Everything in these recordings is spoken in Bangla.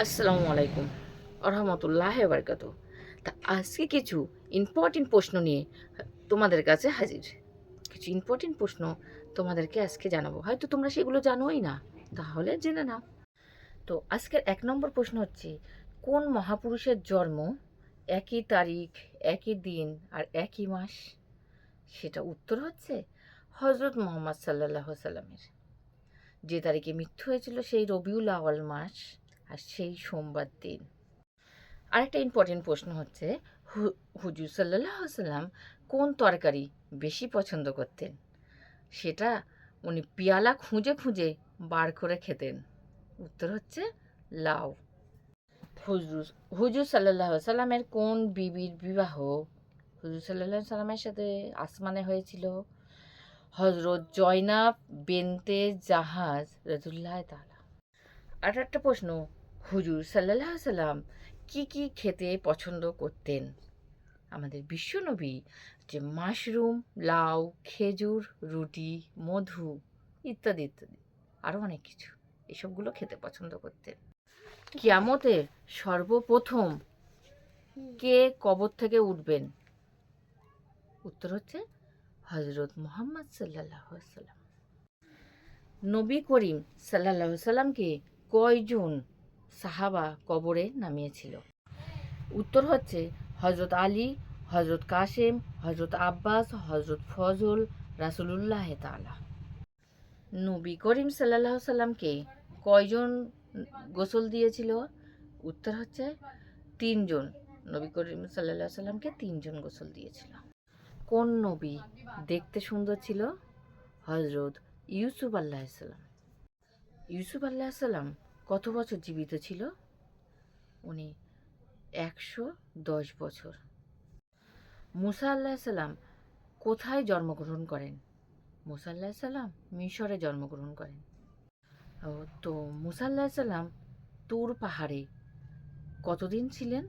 আসসালামু আলাইকুম আরহামতুল্লাহ বারকাত। তা আজকে কিছু ইম্পর্টেন্ট প্রশ্ন নিয়ে তোমাদের কাছে হাজির। কিছু ইম্পর্টেন্ট প্রশ্ন তোমাদেরকে আজকে জানাব। হয়তো তোমরা সেগুলো জানোই না, তাহলে জেনে নাও। তো আজকের এক নম্বর প্রশ্ন হচ্ছে, কোন মহাপুরুষের জন্ম একই তারিখ, একই দিন আর একই মাস? সেটা উত্তর হচ্ছে হজরত মোহাম্মদ সাল্লাহ সাল্লামের যে তারিখে মৃত্যু হয়েছিল সেই রবিউল আওয়াল মাস আর সেই সোমবার দিন। আরেকটা ইম্পর্টেন্ট প্রশ্ন হচ্ছে হুজুর সাল্লাহ সাল্লাম কোন তরকারি বেশি পছন্দ করতেন? সেটা উনি পিয়ালা খুঁজে খুঁজে বার করে খেতেন। উত্তর হচ্ছে লাউ। হুজুর হুজুর সাল্লাহ সাল্লামের কোন বিবির বিবাহ? হুজুর সাল্লাহ সাল্লামের সাথে আসমানে হয়েছিল? হজরত জয়নাব বেনতে জাহাজ রাজুল্লাহ তালা আর একটা প্রশ্ন হুজুর সাল্লাহ সাল্লাম কি কি খেতে পছন্দ করতেন? আমাদের বিশ্বনবী যে মাশরুম, লাউ, খেজুর, রুটি, মধু ইত্যাদি ইত্যাদি আরও অনেক কিছু। এসবগুলো খেতে পছন্দ করতেন। কিয়ামতের সর্বপ্রথম কে কবর থেকে উঠবেন? উত্তর হচ্ছে হজরত মোহাম্মদ সাল্লাহ সাল্লাম নবী করিম সাল্লাহ সাল্লামকে কয়জন সাহাবা কবরে নামিয়েছিল। উত্তর হচ্ছে হজরত আলী হজরত কাসেম হজরত আব্বাস হজরত ফজল, রাসুলুল্লাহ তালা নবী করিম সাল্লাহ সাল্লামকে কয়জন গোসল দিয়েছিল? উত্তর হচ্ছে, তিনজন। নবী করিম সাল্লাহ সাল্লামকে তিনজন গোসল দিয়েছিল। কোন নবী দেখতে সুন্দর ছিল? হজরত ইউসুফ আল্লাহ সাল্লাম ইউসুফ আল্লাহ সাল্লাম কত বছর জীবিত ছিল? উনি একশো দশ বছর। মুসা আল্লাহ সাল্লাম কোথায় জন্মগ্রহণ করেন? মুসা আল্লাহ সাল্লাম মিশরে জন্মগ্রহণ করেন। তো মুসা আল্লাহ সাল্লাম তুর পাহাড়ে কতদিন ছিলেন?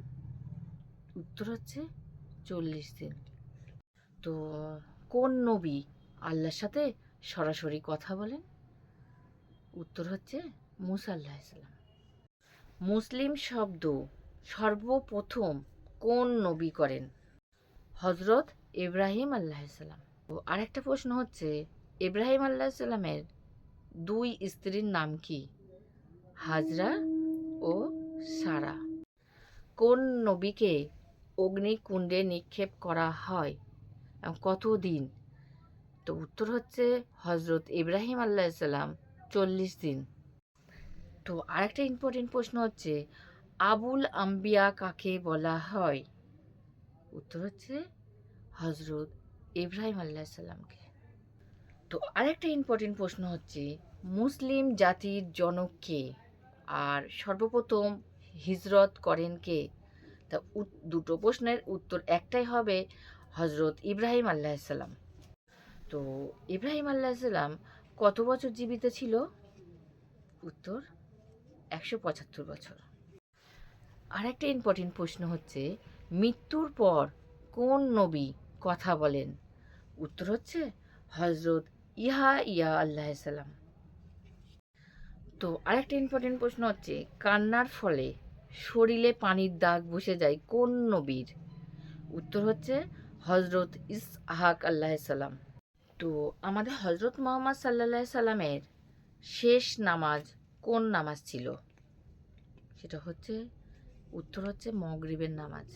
উত্তর হচ্ছে চল্লিশ দিন। তো কোন নবী আল্লাহর সাথে সরাসরি কথা বলেন? উত্তর হচ্ছে মুসা আল্লাহ মুসলিম শব্দ সর্বপ্রথম কোন নবী করেন? হজরত ইব্রাহিম আল্লাহ সাল্লাম। ও আরেকটা প্রশ্ন হচ্ছে, ইব্রাহিম আল্লাহ সাল্লামের দুই স্ত্রীর নাম কি? হাজরা ও সারা। কোন নবীকে অগ্নিকুণ্ডে নিক্ষেপ করা হয়? এবং কতদিন? তো উত্তর হচ্ছে হজরত ইব্রাহিম আল্লাহ সাল্লাম চল্লিশ দিন। তো আরেকটা ইম্পর্টেন্ট প্রশ্ন হচ্ছে, আবুল আম্বিয়া কাকে বলা হয়? উত্তর হচ্ছে হজরত ইব্রাহিম আল্লাহ সাল্লামকে তো আরেকটা ইম্পর্টেন্ট প্রশ্ন হচ্ছে, মুসলিম জাতির জনক কে? আর সর্বপ্রথম হিজরত করেন কে? তা দুটো প্রশ্নের উত্তর একটাই হবে হজরত ইব্রাহিম আল্লাহ সাল্লাম তো ইব্রাহিম আল্লাহ সাল্লাম কত বছর জীবিত ছিল? উত্তর একশো পঁচাত্তর বছর। আরেকটা ইম্পর্টেন্ট প্রশ্ন হচ্ছে, মৃত্যুর পর কোন নবী কথা বলেন? উত্তর হচ্ছে হজরত ইহা ইয়া আল্লাহ সাল্লাম তো আরেকটা ইম্পর্টেন্ট প্রশ্ন হচ্ছে, কান্নার ফলে শরীরে পানির দাগ বসে যায় কোন নবীর? উত্তর হচ্ছে হজরত ইসহাক আল্লাহ সাল্লাম তো আমাদের হজরত মোহাম্মদ সাল্লাহ সাল্লামের শেষ নামাজ কোন নামাজ ছিল? সেটা হচ্ছে উত্তর হচ্ছে মগরিবের নামাজ।